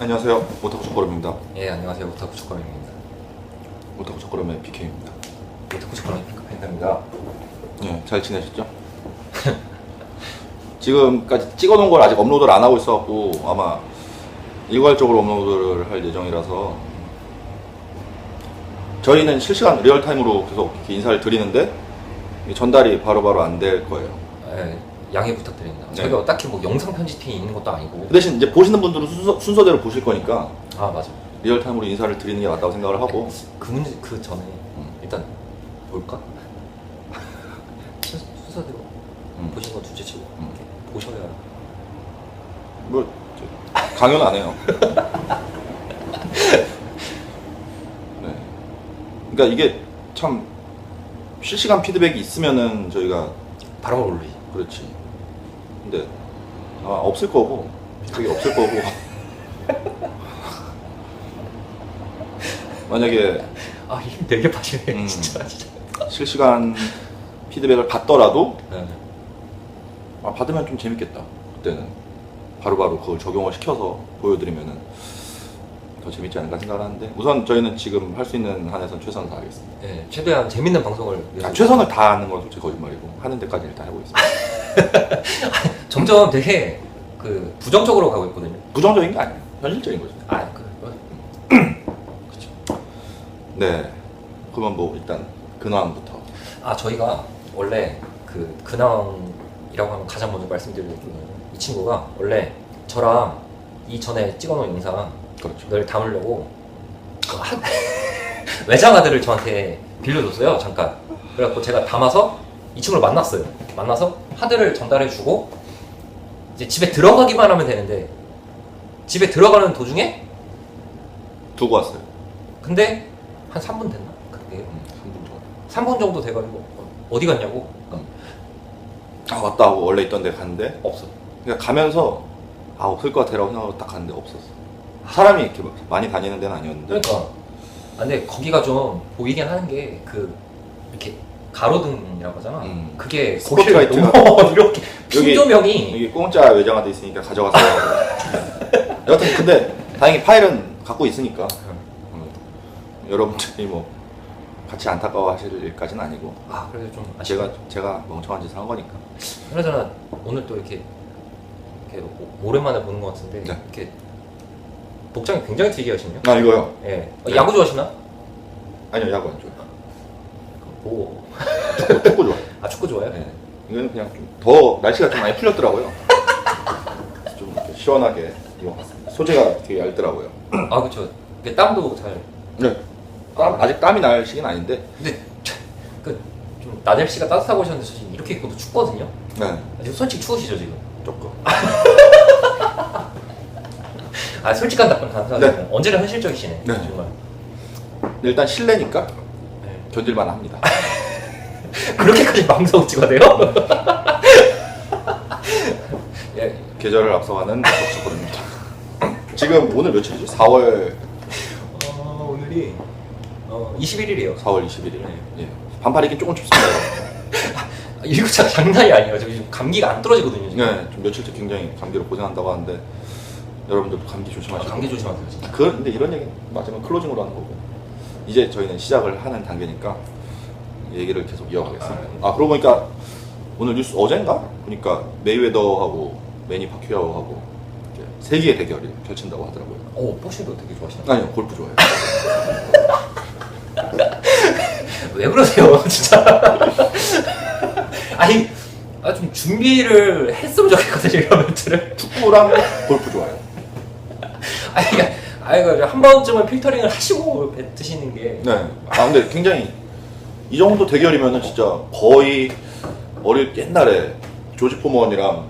안녕하세요. 오타쿠 첫걸음입니다. 예 안녕하세요 오타쿠 초콜릿입니다 오타쿠 첫걸음의 BK입니다. 오타쿠 초콜릿 팬입니다 네, 잘 지내셨죠? 지금까지 찍어놓은 걸 아직 업로드를 안 하고 있어갖고 아마 일괄적으로 업로드를 할 예정이라서 저희는 실시간 리얼타임으로 계속 이렇게 인사를 드리는데 이 전달이 바로바로 안 될 거예요. 예 양해 부탁드립니다 네. 저희가 딱히 뭐 영상 편집팀이 있는 것도 아니고 그 대신 이제 보시는 분들은 순서, 순서 대로 보실 거니까 아 맞아 리얼타임으로 인사를 드리는 게 맞다고 생각을 하고 그 문제 그 전에 음. 일단 볼까? 순- 순서대로 음. 보신 거 둘째치고 음. 보셔야 뭐 저, 강요는 안 해요. 네. 그러니까 이게 참 실시간 피드백이 있으면은 저희가 바로 올리지 그렇지. 근데 아마 없을 거고 피드백이 없을 거고 만약에 아 힘 되게 빠지네 음. 진짜 진짜 실시간 피드백을 받더라도 네. 아, 받으면 좀 재밌겠다. 그때는 바로바로 그걸 적용을 시켜서 보여드리면은 더 재밌지 않을까 생각을 하는데 우선 저희는 지금 할 수 있는 한에선 최선을 다하겠습니다. 예, 최대한 재밌는 방송을 아, 최선을 다하는 건 솔직히 거짓말이고 하는 데까지 일단 해보겠습니다. 점점 되게 그 부정적으로 가고 있거든요 부정적인 게 아니에요. 현실적인 거죠. 아 그, 네. 그러면 뭐 일단 근황부터. 아 저희가 원래 그 근황이라고 하면 가장 먼저 말씀드릴 게이 친구가 원래 저랑 이전에 찍어놓은 영상을 그렇죠. 담으려고 그 한- 외장 하드를 저한테 빌려줬어요 잠깐 그래갖고 제가 담아서 이 친구를 만났어요 만나서 하드를 전달해주고 이제 집에 들어가기만 하면 되는데 집에 들어가는 도중에 두고 왔어요. 근데 한 3분 됐나? 그게 음, 3분 동안. 3분 정도 돼가지고 어디 갔냐고 아 맞다 하고 원래 있던 데 갔는데 없어 그냥 가면서 아 없을 것 같아라고 생각하고 딱 갔는데 없었어. 사람이 이렇게 막 많이 다니는 데는 아니었는데. 그러니까 아, 근데 거기가 좀 보이긴 하는 게 그 이렇게 가로등이라고 하잖아. 음. 그게 스포트라이트가- 너무 이렇게 여기- 핀조명이 여기 공짜 외장하드 있으니까 가져가서. 여하튼 근데 다행히 파일은 갖고 있으니까 음, 여러분들이 뭐 같이 안타까워하실 일까지는 아니고 아 그래서 좀 제가 아쉽다. 제가 멍청한 짓을 한 거니까. 그나저나 오늘 또 이렇게 이렇게 오- 오랜만에 보는 것 같은데 네. 이렇게 복장이 굉장히 특이하시네요. 아 이거요? 예. 어, 네. 야구 좋아하시나? 아니요 야구 안 좋아요. 뭐. 축구, 축구 좋아요. 아 축구 좋아해요? 네. 이거는 그냥 좀 더 날씨가 좀 많이 풀렸더라고요. 좀 이렇게 시원하게 입어봤습니다. 소재가 되게 얇더라고요. 아 그렇죠. 땀도 잘. 네. 땀, 아직 땀이 날 시기는 아닌데. 근데 그좀 나델씨가 따뜻하고 저 지금 이렇게 입고도 춥거든요. 네. 아, 지금 솔직히 추우시죠 지금? 조금. 아 솔직한 답변 감사합니다. 네. 언제나 현실적이시네. 네. 정말. 일단 실내니까 네. 견딜만 합니다. 그렇게까지 방송 찍어야 돼요? 예. 계절을 앞서가는 덕수거입니다 지금 오늘 며칠이지? 4월 어, 오늘이 어, 21일이에요. 4월 21일. 네. 예. 반팔 입기 조금 춥습니다. 아, 진짜 장난이 아니에요. 저 지금 감기가 안 떨어지거든요. 지금. 네, 좀 며칠째 굉장히 감기로 고생한다고 하는데 여러분들도 감기 아, 조심하시고. 감기 조심하세요. 진짜. 그, 근데 이런 얘기 마지막 클로징으로 하는 거고 이제 저희는 시작을 하는 단계니까 얘기를 계속 이어가겠습니다. 아 그러고 보니까 오늘 뉴스 어젠가 보니까 메이웨더하고 매니 파큐아오하고 세계의 대결이 펼친다고 하더라고요. 오, 복싱도 되게 좋아하시나? 아니요 골프 좋아해요. 왜 그러세요, 진짜? 아니, 아, 좀 준비를 했으면 좋겠거든요, 이런 멘트를. 축구랑 골프 좋아해요. 아니, 그러니까, 아니, 그한 번쯤은 필터링을 하시고 뱉으시는 게. 네. 아 근데 굉장히 이 정도 대결이면은 진짜 거의 어릴 옛날에 조지 포먼이랑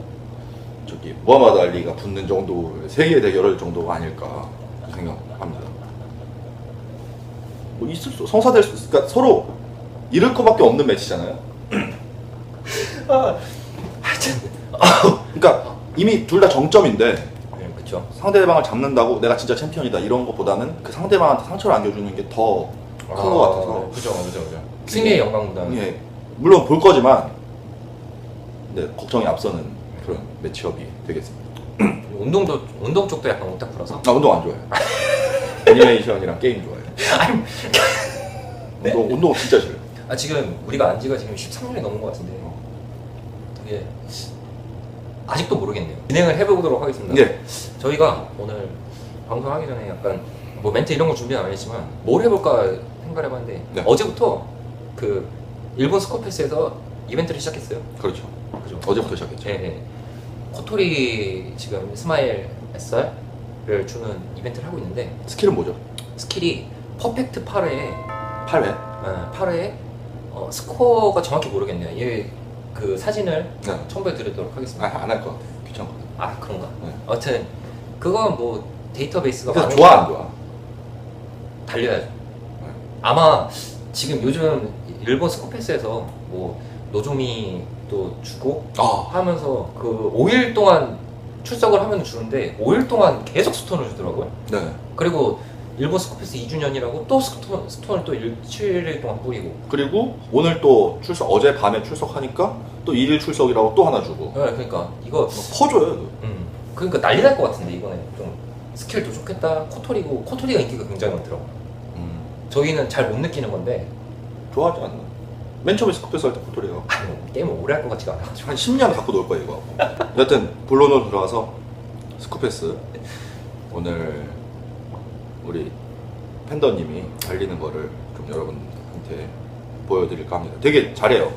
저기 무하마드 알리가 붙는 정도의 세계 대결을 정도가 아닐까 생각합니다. 뭐 있을 수 성사될 수 있- 그러니까 서로 잃을 것밖에 없는 매치잖아요. 아, 하여튼. 그러니까 이미 둘 다 정점인데 네. 상대방을 잡는다고 내가 진짜 챔피언이다 이런 것보다는 그 상대방한테 상처를 안겨주는 게 더 큰 것 같아서 그죠, 그죠, 그죠. 승리의 영광보다는. 예, 물론 볼 거지만 네, 걱정이 앞서는 그런 매치업이 되겠습니다. 운동도 운동 쪽도 약간 오타쿠라서. 나 운동 안 좋아해. 애니메이션이랑 게임 좋아해. 아니, 네? 운동, 운동 진짜 싫어. 아 지금 우리가 안 지가 지금 13년이 넘은 것 같은데 되게 아직도 모르겠네요. 진행을 해보도록 하겠습니다. 네. 저희가 오늘 방송하기 전에 약간 뭐 멘트 이런 거 준비 안 했지만 뭘 해볼까 생각해봤는데 네. 어제부터 그 일본 스코패스에서 이벤트를 시작했어요. 그렇죠. 그죠? 어제부터 시작했죠. 예, 예. 코토리 지금 스마일 SR을 주는 이벤트를 하고 있는데 스킬은 뭐죠? 스킬이 퍼펙트 8회 8회. 어, 8회 어, 스코어가 정확히 모르겠네요. 얘그 사진을 네. 첨부해 드리도록 하겠습니다. 안할 것 같아. 귀찮거든. 아 그런가? 네. 여튼 그건 뭐 데이터베이스가 그래서 많으니까 좋아 안 좋아? 달려야죠. 아마 지금 요즘 일본 스코패스에서 뭐 노조미도 주고 아. 하면서 그 5일 동안 출석을 하면 주는데 5일 동안 계속 스톤을 주더라고요. 네. 그리고 일본 스코패스 2주년이라고 또 스톤, 스톤을 또 일주일 동안 뿌리고 그리고 오늘 또 출석 어제 밤에 출석하니까 또 일일 출석이라고 또 하나 주고 네, 그러니까 이거 퍼줘요. 이거. 음, 그러니까 난리 날 것 같은데 이번에 좀 스킬도 좋겠다 코토리고 코토리가 인기가 굉장히 많더라고 요 음. 저희는 잘 못 느끼는 건데 좋아하지 않나? 맨 처음에 스코페스 할때 아니, 뭐 게임을 오래 할 것 같지가 않아가지고 한 10년 갖고 놀 거야 이거. 여튼 본론으로 들어가서 스코페스 오늘 우리 팬더님이 달리는 거를 좀 여러분한테 보여드릴까 합니다. 되게 잘해요.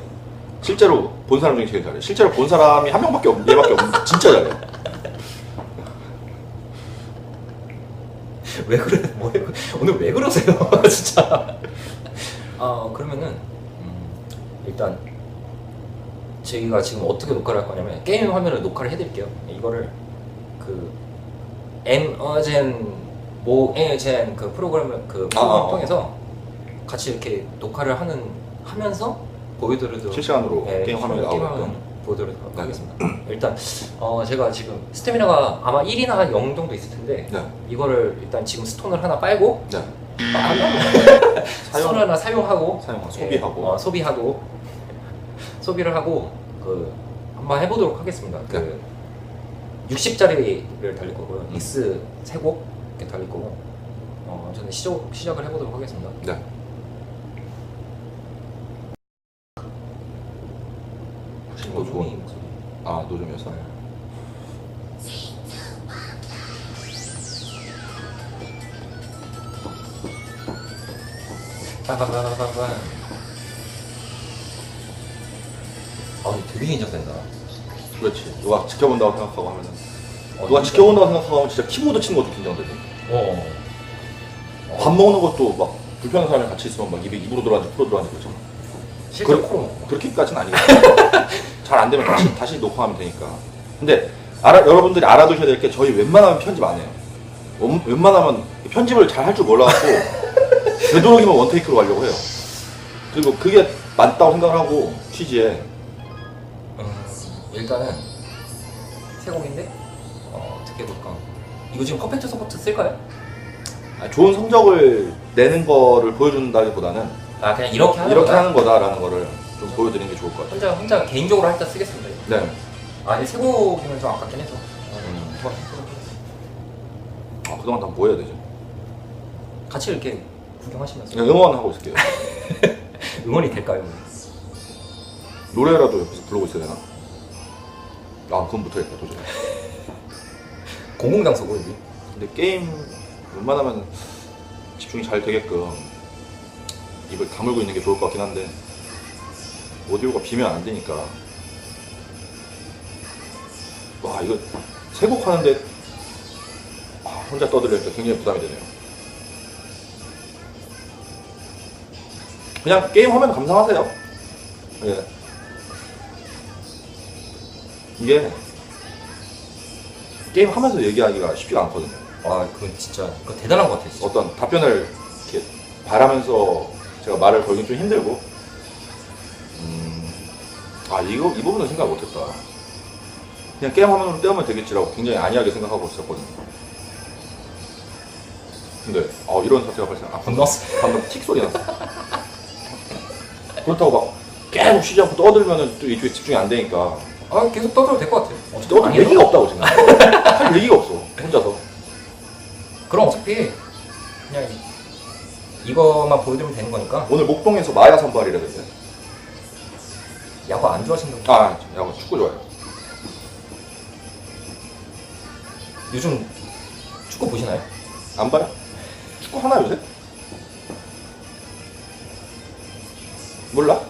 실제로 본 사람 중에 제일 잘해. 요 실제로 본 사람이 한 명밖에 없, 얘밖에 없는데 진짜 잘해. 요왜 그래 뭐 해? 오늘 왜 그러세요 진짜 아 그러면은 음, 일단 저희가 지금 어떻게 녹화를 할 거냐면 게임 화면을 녹화를 해드릴게요 이거를 그 엔어젠 모에젠 그 프로그램을 그 프로그램 아, 아, 아. 통해서 같이 이렇게 녹화를 하는 하면서 보여드리도록 실시간으로 네, 게임 화면이 게임 나오게끔. 화면 보여드리도록 네. 하겠습니다 일단 어, 제가 지금 스태미나가 아마 1이나 0 정도 있을 텐데 네. 이거를 일단 지금 스톤을 하나 빨고 네. 아, 사용 하나 사용하고 사용하고 예, 소비하고 어, 소비하고 소비를 하고 그 한번 해보도록 하겠습니다. 네. 그 60짜리를 달릴 거고요. 음. 익스 세곡 이렇게 달릴 거고 어, 저는 시작 시작을 해보도록 하겠습니다. 네. 또 좋은. 아 노점이어서 빠바바바바바. 아, 되게 긴장된다. 그렇지 누가 지켜본다고 생각하고 하면은 어, 누가. 지켜본다고 생각하고 하면 진짜 키보드 치는 것도 긴장되고 어. 밥 먹는 것도 막 불편한 사람이 같이 있으면 막 입에 입으로 들어가는지 코로 들어가는지 그렇잖아 실제 그- 코로. 그렇게까지는 아니겠지 잘안 되면 다시 다시 녹화하면 되니까 근데 알아, 여러분들이 알아두셔야 될 게 저희 웬만하면 편집 안 해요 웬- 웬만하면 편집을 잘 할 줄 몰라갖고 되도록이면 원테이크로 가려고 해요 그리고 그게 맞다고 생각을 하고 취지에 음, 일단은 세 곡인데 어, 어떻게 볼까? 이거 지금 퍼펙트 서포트 쓸까요? 아, 좋은 성적을 내는 거를 보여준다기보다는 아 그냥 이렇게 하는 이렇게 거다? 하는 거다라는 거를 좀 보여드리는 게 좋을 것 같아요 혼자 혼자 개인적으로 할 때 쓰겠습니다. 네. 아, 이세 곡이면 좀 아깝긴 해서. 음. 쓰도록 하겠습니다. 아, 그동안 다 뭐 해야 되죠? 같이 이렇게 구경하시면서 응원하고 있을게요 응원이 될까요? 노래라도 옆에서 부르고 있어야 되나? 아 그건 못하겠다 도저히 공공장소고 여기. 근데 게임 웬만하면 집중이 잘 되게끔 입을 다물고 있는 게 좋을 것 같긴 한데 오디오가 비면 안 되니까 와 이거 세곡 하는데 아, 혼자 떠들으니까 굉장히 부담이 되네요 그냥 게임 화면 감상하세요. 예. 이게 게임 하면서 얘기하기가 쉽지가 않거든요. 아, 그건 진짜 그거 대단한 것 같아, 진짜. 어떤 답변을 이렇게 바라면서 제가 말을 걸긴 좀 힘들고. 음, 아 이거 이 부분은 생각 못했다. 그냥 게임 화면으로 떼우면 되겠지라고 굉장히 안이하게 생각하고 있었거든요. 근데 아 이런 사태가 발생 아 방금. 방금 틱 소리 났어 그렇다고 막 계속 쉬지 않고 떠들면은 또 이쪽에 집중이 안 되니까 아 계속 떠들어도 될 것 같아요. 어차피 떠들. 얘기가 없다고 지금. 할 얘기가 없어. 혼자서. 그럼 어차피 그냥 이- 이거만 보여주면 되는 거니까 오늘 목동에서 마야 선발이라던데. 야구 안 좋아하시는 분 아, 야구 축구 좋아요. 요즘 축구 보시나요? 안 봐요? 축구 하나 요새? 몰라?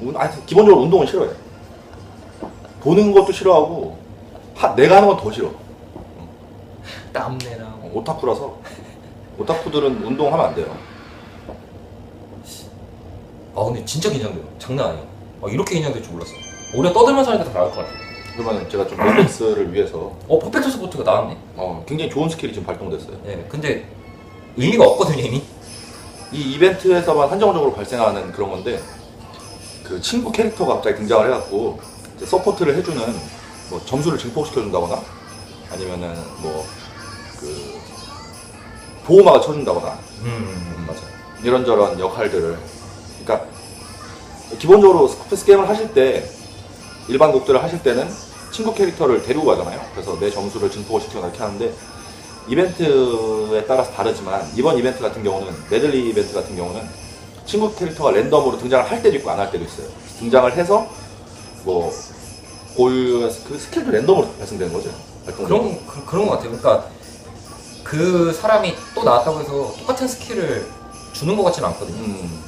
운- 아니, 기본적으로 운동은 싫어해. 보는 것도 싫어하고, 하, 내가 하는 건 더 싫어. 땀내랑 어, 오타쿠라서. 오타쿠들은 운동하면 안 돼요. 아 근데 진짜 긴장돼요. 장난 아니에요. 아, 이렇게 긴장될 줄 몰랐어. 오히려 떠들면서 하니까 더 나을 것 같아요. 그러면 제가 좀 롤렉스를 위해서 어 퍼펙트 스포츠가 나왔네. 어, 굉장히 좋은 스킬이 지금 발동됐어요. 네, 근데 의미가 없거든요 이미. 이 이벤트에서만 한정적으로 발생하는 그런 건데 그 친구 캐릭터가 갑자기 등장을 해갖고 서포트를 해주는 뭐 점수를 증폭시켜준다거나 아니면은 뭐그 보호막을 쳐준다거나 음 맞아. 이런저런 역할들을 그러니까 기본적으로 스코프스 게임을 하실 때 일반 곡들을 하실 때는 친구 캐릭터를 데리고 가잖아요. 그래서 내 점수를 시키거나 이렇게 하는데 이벤트에 따라서 다르지만 이번 이벤트 같은 경우는 메들리 이벤트 같은 경우는 친구 캐릭터가 랜덤으로 등장을 할 때도 있고 안 할 때도 있어요. 등장을 해서 뭐 고유의 스- 그 스킬도 랜덤으로 발생되는 거죠. 그런 그, 그런 것 같아요. 그러니까 그 사람이 또 나왔다고 해서 똑같은 스킬을 주는 것 같지는 않거든요. 음.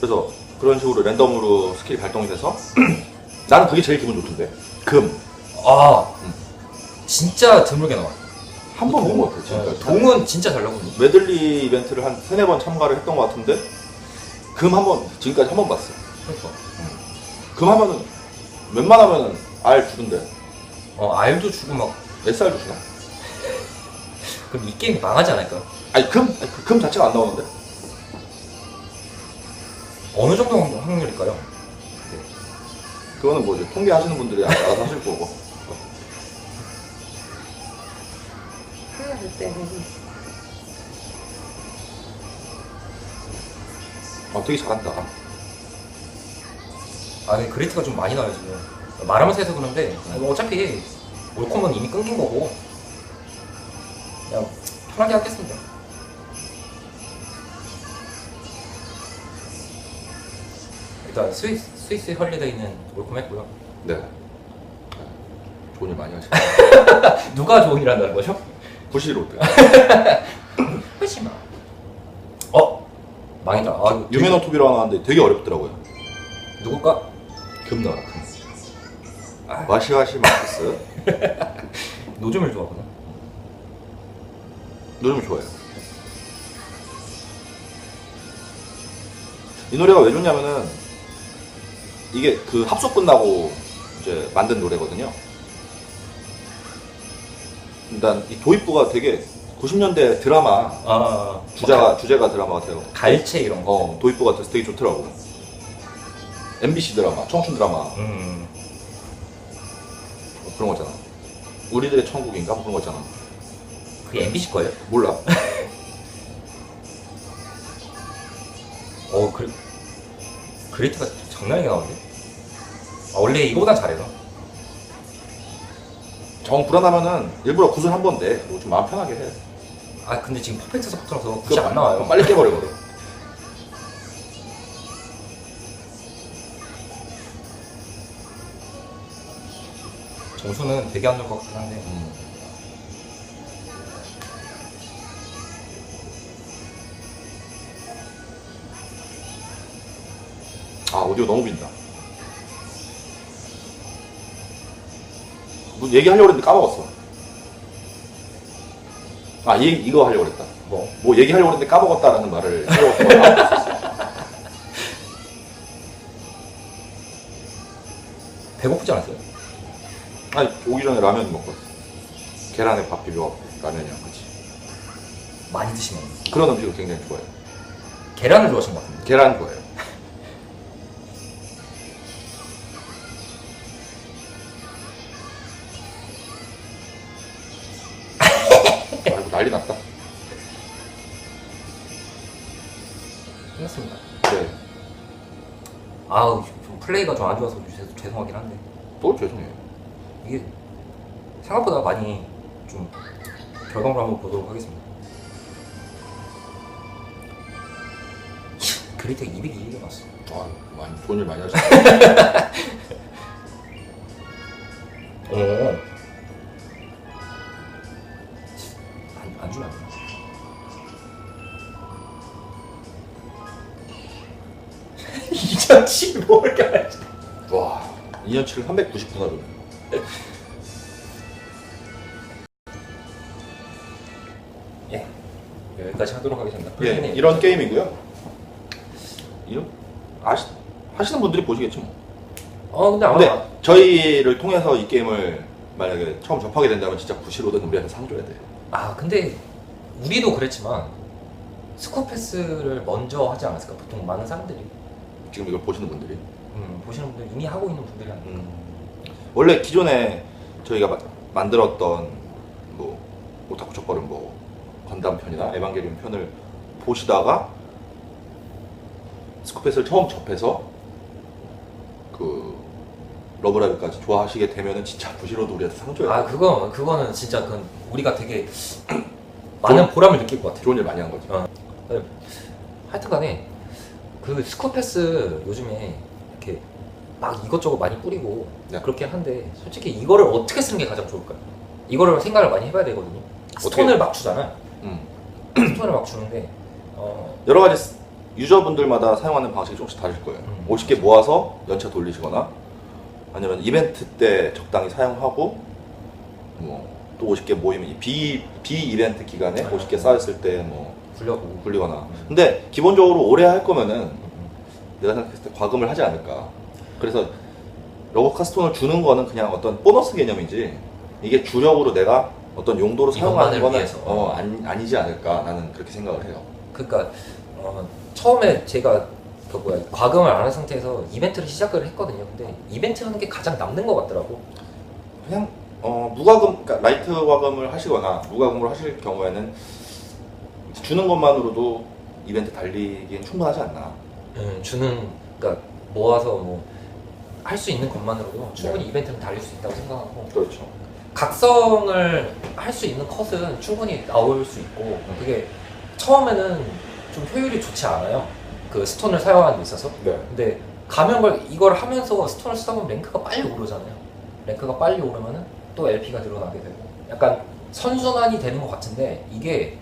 그래서 그런 식으로 랜덤으로 스킬이 발동이 돼서 나는 그게 제일 기분 좋던데. 금. 아 진짜 드물게 나와. 한번 본것 같아, 네, 지금까지. 동은 진짜 잘 나오거든요. 메들리 이벤트를 한 세네 번 참가를 했던 것 같은데, 금 한 번, 지금까지 한 번 봤어. 그러니까 금 하면은, 웬만하면은 R 주던데, 어 알도 주고 막 SR도 주나? 그럼 이 게임이 망하지 않을까요? 아니, 금, 아니, 그금 자체가 안 나오는데? 어느 정도 확- 확률일까요? 그거는 뭐지, 통계하시는 분들이 알아서 하실 거고. 때는 아, 되게 잘한다. 아 근데 그레이트가 좀 많이 나와요 지금. 말하면서 해서 그런데 뭐 어차피 올콤은 이미 끊긴 거고 그냥 편하게 하겠습니다. 일단 스위스 스위스 헐리데이는 올콤 했고요. 네. 좋은 일 많이 하시네. 누가 좋은 일 한다는 거죠? 부시로드. 훨씬 어 망했다. 아, 이거 되게- 유메노 투비로 하나 하는데 되게 어렵더라고요. 누굴까? 금 나와라, 금. 아, 마시와시 마크스. 노점을 좋아하거든. 노래 좋아요. 이 노래가 왜 좋냐면은 이게 그 합숙 끝나고 이제 만든 노래거든요. 일단 이 도입부가 되게 90년대 드라마 아 주자가 주제가 드라마 같아요. 갈채 이런 거. 어 도입부가 돼서 되게 좋더라고. MBC 드라마, 청춘 드라마 음. 뭐 그런 거잖아. 우리들의 천국인가 뭐 그런 거잖아. 그게 MBC 거예요? 몰라. 어, 그, 그레이트가 장난이게 나오는데? 아, 원래 이거보단 잘해요. 정 불안하면은 일부러 구슬 한 번 내. 그리고 좀 마음 편하게 해. 아, 근데 지금 퍼펙트 서포트라서 굳이 안 나와요. 빨리 깨버려 버려. 점수는 되게 안 좋을 것 같긴 한데. 음. 아 오디오 너무 빈다. 뭐 얘기하려고 했는데 까먹었어. 아 이, 이거 하려고 했다. 뭐, 뭐 얘기하려고 했는데 까먹었다라는 말을 하려고 했던 배고프지 않았어요? 아니 오기 전에 라면 먹고 왔어. 계란에 밥 비벼 라면이랑 같이. 많이 드시네. 그런 음식을 굉장히 좋아해요. 계란을 좋아하시는 것 같은데. 계란 좋아해요. 아우, 좀 플레이가 좀 안 좋아서 죄- 죄송하긴 한데 또 죄송해요. 이게 생각보다 많이 좀 결과물 한번 보도록 하겠습니다. 그리텍 202개 났어. 아, 많이 돈을 많이 하시네. 어. 2015가 와, 2년치를 390분나 줬네. 예 여기까지 하도록 하겠습니다. 예, 선생님. 이런 게임이고요. 이런 아시 하시는 분들이 보시겠죠. 뭐. 어 근데 아마 근데 저희를 통해서 이 게임을 만약에 처음 접하게 된다면 진짜 부시로든 우리한테 상 줘야 돼. 아 근데 우리도 그랬지만 스코패스를 먼저 하지 않았을까 보통 많은 사람들이 지금 이걸 보시는 분들이. 음, 보시는 분들 이미 하고 있는 분들이 아닐까 음. 원래 기존에 저희가 마- 만들었던 뭐 오타쿠 족벌은 뭐 건담 편이나 에반게리온 편을 보시다가 스코패스를 처음 접해서 그 러브라이브까지 좋아하시게 되면은 진짜 부시로도 우리한테 상 줘야 돼. 아 그거 그거는 진짜 그 우리가 되게 많은 보람을 느낄 것 같아요. 좋은 일 많이 한 거지. 어. 하여튼간에 그 스코패스 요즘에 이렇게 막 이것저것 많이 뿌리고 네. 그렇게 한데 솔직히 이거를 어떻게 쓰는 게 가장 좋을까요? 이거를 생각을 많이 해봐야 되거든요. 스톤을 막 주잖아. 음. 스톤을 막 주는데 어, 여러 가지 스- 유저분들마다 사용하는 방식이 조금씩 다를 거예요. 음. 50개 모아서 연차 돌리시거나 아니면 이벤트 때 적당히 사용하고 뭐 또 50개 모이면 비, 비 이벤트 기간에 아. 50개 쌓였을 때 뭐 굴려보고 굴리거나 근데 기본적으로 오래 할 거면은. 내가 생각했을 때 과금을 하지 않을까 그래서 러버카스톤을 주는 거는 그냥 어떤 보너스 개념이지 이게 주력으로 내가 어떤 용도로 사용하는 거는 위해서. 어, 아니, 아니지 않을까 나는 그렇게 생각을 해요 그러니까 어, 처음에 제가 그 뭐야 과금을 안 한 상태에서 이벤트를 시작을 했거든요. 근데 이벤트 하는 게 가장 남는 것 같더라고. 그냥 어, 무과금, 그러니까 라이트 과금을 하시거나 무과금으로 하실 경우에는 주는 것만으로도 이벤트 달리기엔 충분하지 않나. 음, 주는 그러니까 모아서 뭐 할 수 있는 것만으로도 충분히 네. 이벤트는 달릴 수 있다고 생각하고 그렇죠. 각성을 할 수 있는 컷은 충분히 나올 수 있고 그게 처음에는 좀 효율이 좋지 않아요. 그 스톤을 사용하는 데 있어서. 네. 근데 가면 걸 이걸 하면서 스톤을 쓰다 보면 랭크가 빨리 오르잖아요. 랭크가 빨리 오르면은 또 LP가 늘어나게 되고 약간 선순환이 되는 것 같은데 이게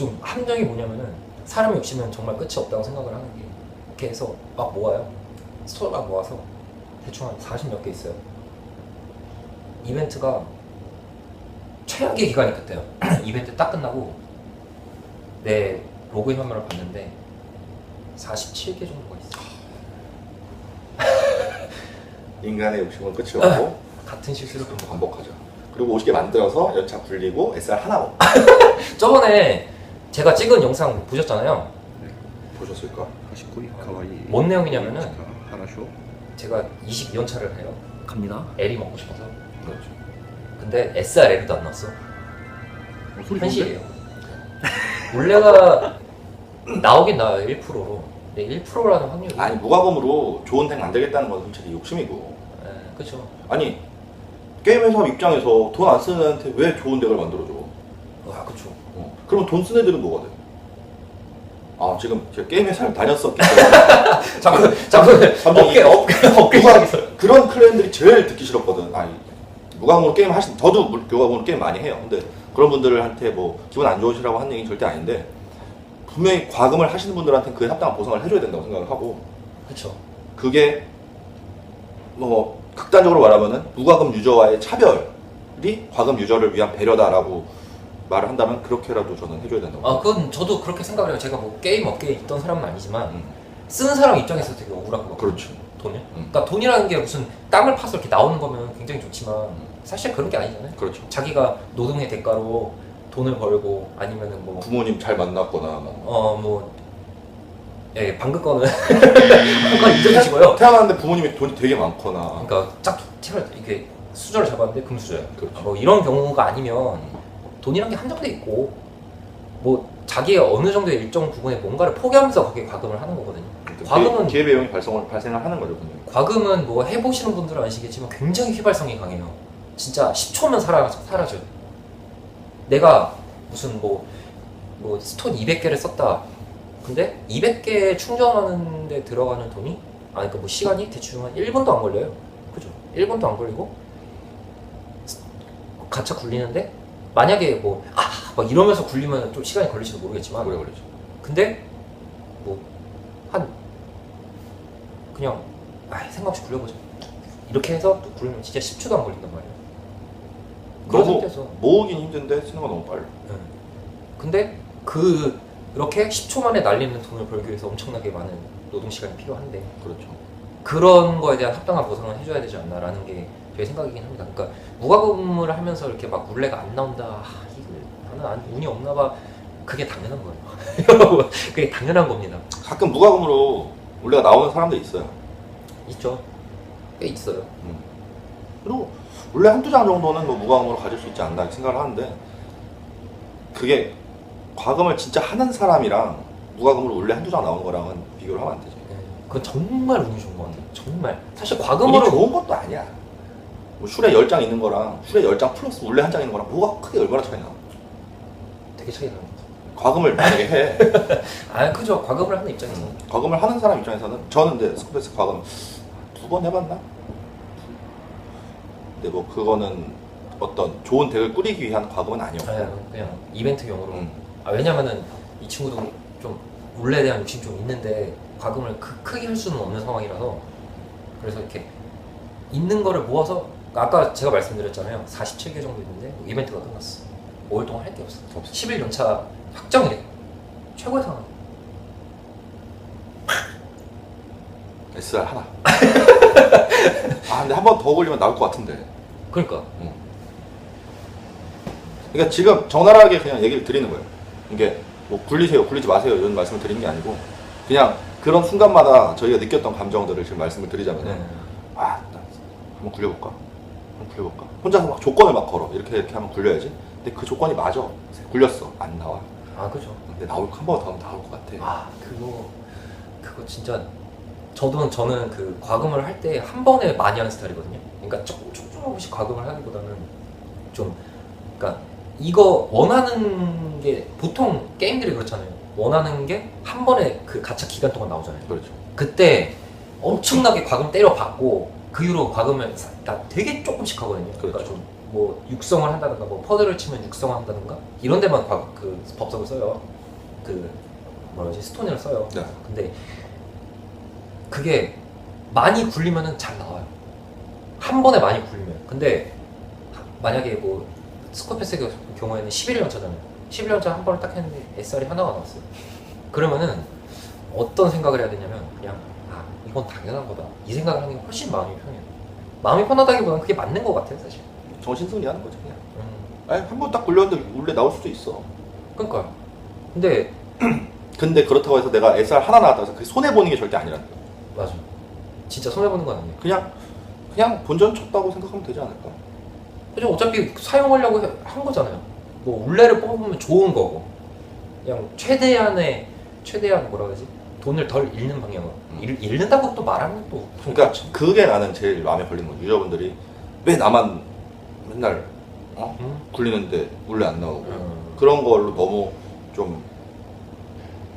좀 함정이 뭐냐면은 사람 욕심은 정말 끝이 없다고 생각을 하는 게 이렇게 해서 막 모아요. 스톤 막 모아서 대충 한 40몇 개 있어요. 이벤트가 최악의 기간이 그때요. 이벤트 딱 끝나고 내 로그인 화면을 봤는데 47개 정도가 있어. 인간의 욕심은 끝이 없고 같은 실수를 반복. 반복하죠. 그리고 50개 만들어서 연차 굴리고 SR 하나 먹 저번에 제가 찍은 영상 보셨잖아요. 네. 보셨을까? 가시코이 어, 가와이. 뭔 내용이냐면은 하나쇼. 제가 22연차를 해요. 갑니다. L이 먹고 싶어서. 그렇죠. 근데 SRL도 안 나왔어. 어, 현실이에요. 네. 원래가 나오긴 나와요 1%로. 근데 1%라는 확률이. 아니 무과금으로 좋은 덱 만들겠다는 건 솔직히 욕심이고. 네, 그렇죠. 아니 게임 회사 입장에서 돈 안 쓰는 데왜 좋은 덱을 만들어줘? 아, 그렇죠. 어. 그러면 돈 쓰는 애들은 뭐가 돼? 아 지금 제가 게임 회사를 다녔었기 때문에 어깨 어깨 어깨 누가 시작했어. 그런 클랜들이 제일 듣기 싫었거든. 아니 무과금으로 게임 하신 저도 물- 무과금으로 게임 많이 해요. 근데 그런 분들한테 뭐 기분 안 좋으시라고 하는 얘기 절대 아닌데 분명히 과금을 하시는 분들한테 그에 합당한 보상을 해줘야 된다고 생각을 하고 그렇죠. 그게 뭐 극단적으로 말하면은 무과금 유저와의 차별이 과금 유저를 위한 배려다라고 말을 한다면 그렇게라도 저는 해줘야 된다고. 아, 그건 저도 그렇게 생각을 해요. 제가 뭐 게임 업계에 있던 사람은 아니지만 음, 쓰는 사람 입장에서 되게 억울할 것 같아요. 그렇죠. 돈을. 음. 그러니까 돈이라는 게 무슨 땅을 파서 이렇게 나오는 거면 굉장히 좋지만 사실 그런 게 아니잖아요. 그렇죠. 자기가 노동의 대가로 돈을 벌고 아니면은 뭐 부모님 잘 만났거나 뭐. 어뭐 예, 방금 거는 그건 인정해주고요. 태어났는데 부모님이 돈이 되게 많거나 그러니까 짝 이렇게 수저를 잡았는데 금수저야. 그렇죠. 뭐 이런 경우가 아니면 돈이란 게 한정돼 있고 뭐 자기의 어느 정도의 일정 부분에 뭔가를 포기하면서 거기에 과금을 하는 거거든요. 과금은 기회 비용이 발생을 발생을 하는 거죠. 분명히. 과금은 뭐 해보시는 분들은 아시겠지만 굉장히 휘발성이 강해요. 진짜 10초면 사라, 사라져요. 내가 무슨 뭐, 뭐 스톤 200개를 썼다. 근데 200개 충전하는데 들어가는 돈이, 아니, 그러니까 뭐 시간이 대충 한 1분도 안 걸려요. 그죠? 1분도 안 걸리고, 가차 굴리는데, 만약에 뭐, 아, 막 이러면서 굴리면 좀 시간이 걸릴지도 모르겠지만, 오래 걸리죠. 근데 뭐 한 그냥 아, 생각 없이 굴려보자 이렇게 해서 또 굴리면 진짜 10초도 안 걸린단 말이에요 그런 너무 상태에서 모으긴 힘든데 쓰는 건 너무 빨라. 네. 근데 그 이렇게 10초 만에 날리는 돈을 벌기 위해서 엄청나게 많은 노동 시간이 필요한데 그렇죠. 그런 거에 대한 합당한 보상을 해줘야 되지 않나라는 게 제 생각이긴 합니다. 그러니까 무과금을 하면서 이렇게 막 물레가 안 나온다. 아, 이거 나는 안- 운이 없나 봐. 그게 당연한 거예요. 그게 당연한 겁니다. 가끔 무과금으로 원래가 나오는 사람도 있어요. 있죠. 꽤 있어요. 그리고 원래 한두 장 정도는 뭐 무과금으로 가질 수 있지 않나 생각을 하는데 그게 과금을 진짜 하는 사람이랑 무과금으로 원래 한두 장 나오는 거랑은 비교를 하면 안 되죠. 네. 그건 정말 운이 좋은 것 같아요. 정말. 사실 운이 과금으로 좋은 것도 아니야. 뭐 슈레 10장 있는 거랑 슈레 10장 플러스 원래 한장 있는 거랑 뭐가 크게 얼마나 차이 나? 되게 차이 납니다. 과금을 만약에 해. 아, 그죠. 과금을 하는 입장에서. 과금을 하는 사람 입장에서는 저는 근데 스코페스 과금 두 번 해봤나? 근데 뭐 그거는 어떤 좋은 덱을 꾸리기 위한 과금은 아니었고 아, 그냥 이벤트용으로. 음. 아, 왜냐면은 이 친구도 좀 물레에 대한 욕심 좀 있는데 과금을 크, 크게 할 수는 없는 상황이라서 그래서 이렇게 있는 거를 모아서 아까 제가 말씀드렸잖아요. 47개 정도 있는데 뭐 이벤트가 끝났어. 5일 동안 할 게 없어. 없어. 11년 차 확정이래. 최고의 상황. SR 하나 아 근데 한 번더 올리면 나올 것 같은데 그러니까 그러니까 지금 적나라하게 그냥 얘기를 드리는 거예요 이게 뭐 굴리세요 굴리지 마세요 이런 말씀을 드리는 게 아니고 그냥 그런 순간마다 저희가 느꼈던 감정들을 지금 말씀을 드리자면 네. 은 아, 나 한번 굴려볼까? 한번 굴려볼까? 혼자서 막 조건을 막 걸어. 이렇게 이렇게 하면 굴려야지. 근데 그 조건이 맞아. 굴렸어. 안 나와. 아 그죠. 근데 나올 한번더 하면 나올 것 같아. 아 그거 그거 진짜 저도 저는 그 과금을 할 때 한 번에 많이 하는 스타일이거든요. 그러니까 조금 조금 조금씩 과금을 하기보다는 좀 그러니까 이거 원하는 게 보통 게임들이 그렇잖아요. 원하는 게 한 번에 그 가차 기간 동안 나오잖아요. 그렇죠. 그때 엄청나게 과금 때려 받고 그 이후로 과금을 사- 나 되게 조금씩 하거든요. 그러니까 그렇죠. 좀 뭐 육성을 한다든가 뭐 퍼드를 치면 육성을 한다든가 이런 데만 과, 그 법석을 써요. 그 뭐라 그러지 스톤을 써요. 네. 근데 그게 많이 굴리면은 잘 나와요. 한 번에 많이 굴리면. 근데 하- 만약에 뭐 스코패스의 경우에는 11년 차잖아요. 11년 차 한 번을 딱 했는데 SR이 하나가 나왔어요. 그러면은 어떤 생각을 해야 되냐면 그냥 아 이건 당연한 거다. 이 생각을 하는 게 훨씬 마음이 편해요. 마음이 편하다기보다는 그게 맞는 것 같아요, 사실. 정신승리 하는 거죠, 그냥. 음, 아니, 한번 딱 굴렸는데 원래 나올 수도 있어. 그러니까. 근데 근데 그렇다고 해서 내가 SR 하나 나왔다고 해서 그게 손해보는 게 절대 아니라는 거야. 맞아. 진짜 손해 보는 건 아니에요. 그냥, 그냥 본전 쳤다고 생각하면 되지 않을까. 그죠? 어차피 사용하려고 해- 한 거잖아요. 뭐 울레를 뽑으면 좋은 거고, 그냥 최대한의 최대한 뭐라 그러지? 돈을 덜 잃는 방향으로. 음. 잃, 잃는다고 또 말하면 또 그러니까 그게 나는 제일 마음에 걸리는 거야. 유저분들이 왜 나만 맨날 어? 음? 굴리는데 원래 안 나오고 음. 그런 걸로 너무 좀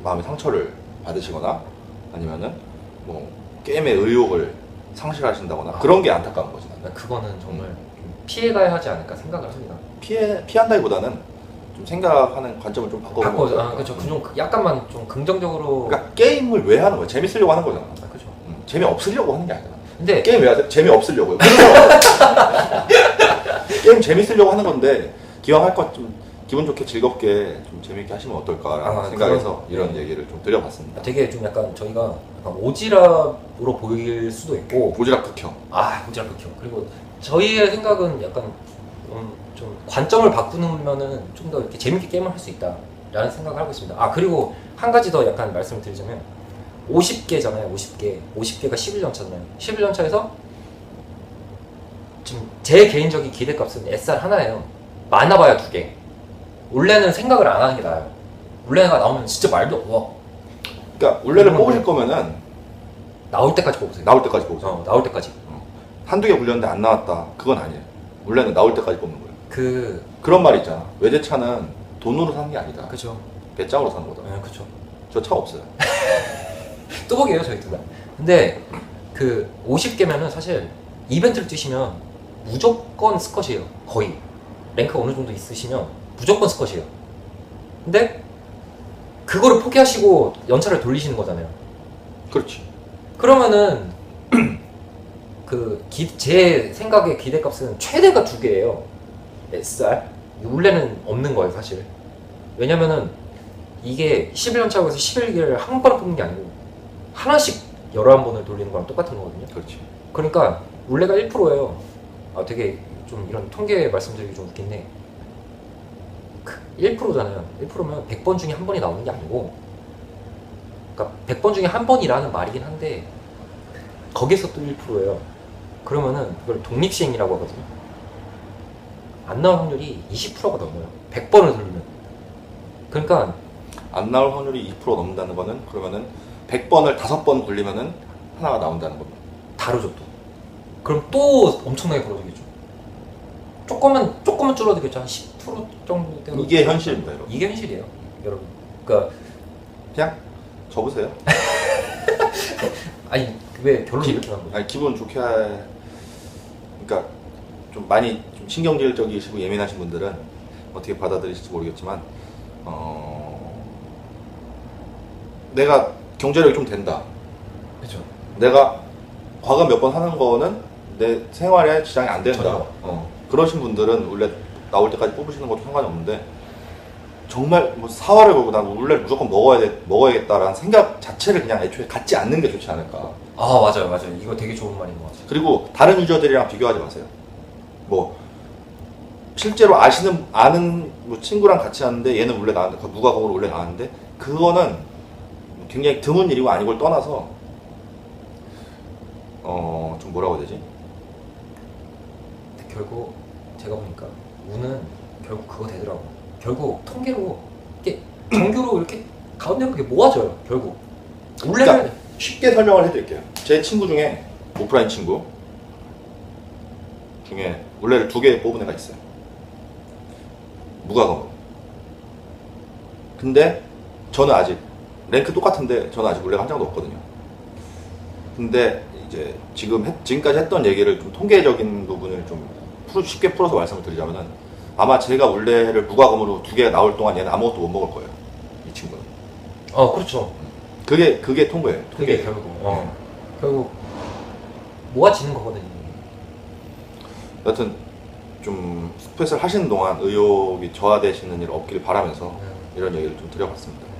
마음의 상처를 받으시거나 아니면은 뭐 게임의 의욕을 상실하신다거나 아. 그런 게 안타까운 거지. 나는. 난 그거는 정말 좀 피해가야 하지 않을까 생각을 합니다. 피해 피한다기보다는 좀 생각하는 관점을 좀 바꿔보는 바꿔. 아, 그죠. 그좀 약간만 좀 긍정적으로. 그러니까 게임을 왜 하는 거야? 재밌으려고 하는 거잖아. 아, 그죠. 음, 재미 없으려고 하는 게 아니잖아. 근데 게임 왜 하세요? 재미 없으려고요. 게임 재밌으려고 하는 건데 기왕 할 것 좀 기분 좋게 즐겁게 좀 재밌게 하시면 어떨까라는 아, 생각에서 그건- 이런 네. 얘기를 좀 드려봤습니다. 되게 좀 약간 저희가 약간 오지랖으로 보일 수도 있고, 오지랖 극혐. 아, 문제가 그렇죠. 그리고 저희의 생각은 약간 음, 좀 관점을 바꾸면은 좀 더 이렇게 재밌게 게임을 할 수 있다라는 생각을 하고 있습니다. 아 그리고 한 가지 더 약간 말씀을 드리자면 50개잖아요. 50개. 50개가 11년 차잖아요. 11년 차에서 지금 제 개인적인 기대값은 SR 하나예요. 많아봐야 두 개. 원래는 생각을 안 하는 게 나아요. 원래가 나오면 진짜 말도 와. 그러니까 원래를 뽑으실 거면은 나올 때까지 뽑으세요. 나올 때까지 보세요. 어, 나올 때까지. 한두 개 굴렸는데 안 나왔다. 그건 아니에요. 원래는 나올 때까지 뽑는 거예요. 그 그런 말이 있잖아. 외제차는 돈으로 사는 게 아니다. 그죠. 배짱으로 사는 거다. 네, 그죠. 저 차 없어요. 뚜벅이에요 저희 둘 다. 근데 그 50개면은 사실 이벤트를 뛰시면 무조건 스컷이에요. 거의 랭크가 어느 정도 있으시면 무조건 스컷이에요. 근데 그거를 포기하시고 연차를 돌리시는 거잖아요. 그렇지. 그러면은 그 제 생각의 기대값은 최대가 두 개예요. SR 원래는 없는 거예요 사실. 왜냐면은 이게 11년 차고에서 11개를 한 번에 뽑는 게 아니고 하나씩 11번을 돌리는 거랑 똑같은 거거든요. 그렇지. 그러니까 원래가 1%예요. 아 되게 좀 이런 통계 말씀드리기 좀 웃긴데 1%잖아요. 1%면 100번 중에 한 번이 나오는 게 아니고 그러니까 100번 중에 한 번이라는 말이긴 한데 거기서 또 1%예요. 그러면은 그걸 독립시행이라고 하거든요. 안 나올 확률이 20%가 넘어요. 100번을 돌리면. 그러니까 안 나올 확률이 2% 넘는다는 거는 그러면은 100번을 5번 굴리면은 하나가 나온다는 겁니다. 다르죠 또. 그럼 또 엄청나게 벌어지겠죠. 조금만 조금만 줄어들겠죠. 한 10% 정도 되면 이게 현실입니다, 여러분. 이게 현실이에요, 여러분. 그러니까 그냥 접으세요. 아니 왜 결론 이렇게 난 거죠? 아니 기분 좋게 할 그러니까 좀 많이 좀 신경질적이시고 예민하신 분들은 어떻게 받아들이실지 모르겠지만 어 내가 경제력이 좀 된다. 그렇죠. 내가 과금 몇번 하는 거는 내 생활에 지장이 안 된다. 전혀. 어. 그러신 분들은 원래 나올 때까지 뽑으시는 것도 상관이 없는데 정말 뭐 사활을 걸고 난 원래 무조건 먹어야 돼 먹어야겠다라는 생각 자체를 그냥 애초에 갖지 않는 게 좋지 않을까. 아 맞아요, 맞아요. 이거 되게 좋은 말인 것 같아요. 그리고 다른 유저들이랑 비교하지 마세요. 뭐 실제로 아시는 아는 뭐 친구랑 같이 하는데 얘는 원래 나왔는데 무과금으로 원래 나왔는데 그거는 굉장히 드문 일이고 아니고를 떠나서 어 좀 뭐라고 해야 되지? 근데 결국 제가 보니까 운은 결국 그거 되더라고. 결국 통계로 이게 정규로 이렇게 가운데로 이렇게 모아져요. 결국 원래는 그러니까 쉽게 설명을 해드릴게요. 제 친구 중에 오프라인 친구 중에 원래를 두 개 뽑은 애가 있어요. 무과금으로. 근데 저는 아직 랭크 똑같은데 저는 아직 원래가 한 장도 없거든요. 근데 이제 지금 했- 지금까지 했던 얘기를 좀 통계적인 부분을 좀 풀- 쉽게 풀어서 말씀을 드리자면은 아마 제가 원래를 무과금으로 두 개 나올 동안 얘는 아무것도 못 먹을 거예요. 이 친구는. 어 그렇죠. 그게 그게 통계예요. 그게 통계. 결국 어 결국 모아지는 거거든요. 여튼 좀 스페셜 하시는 동안 의욕이 저하되시는 일 없길 바라면서 음. 이런 얘기를 좀 드려봤습니다.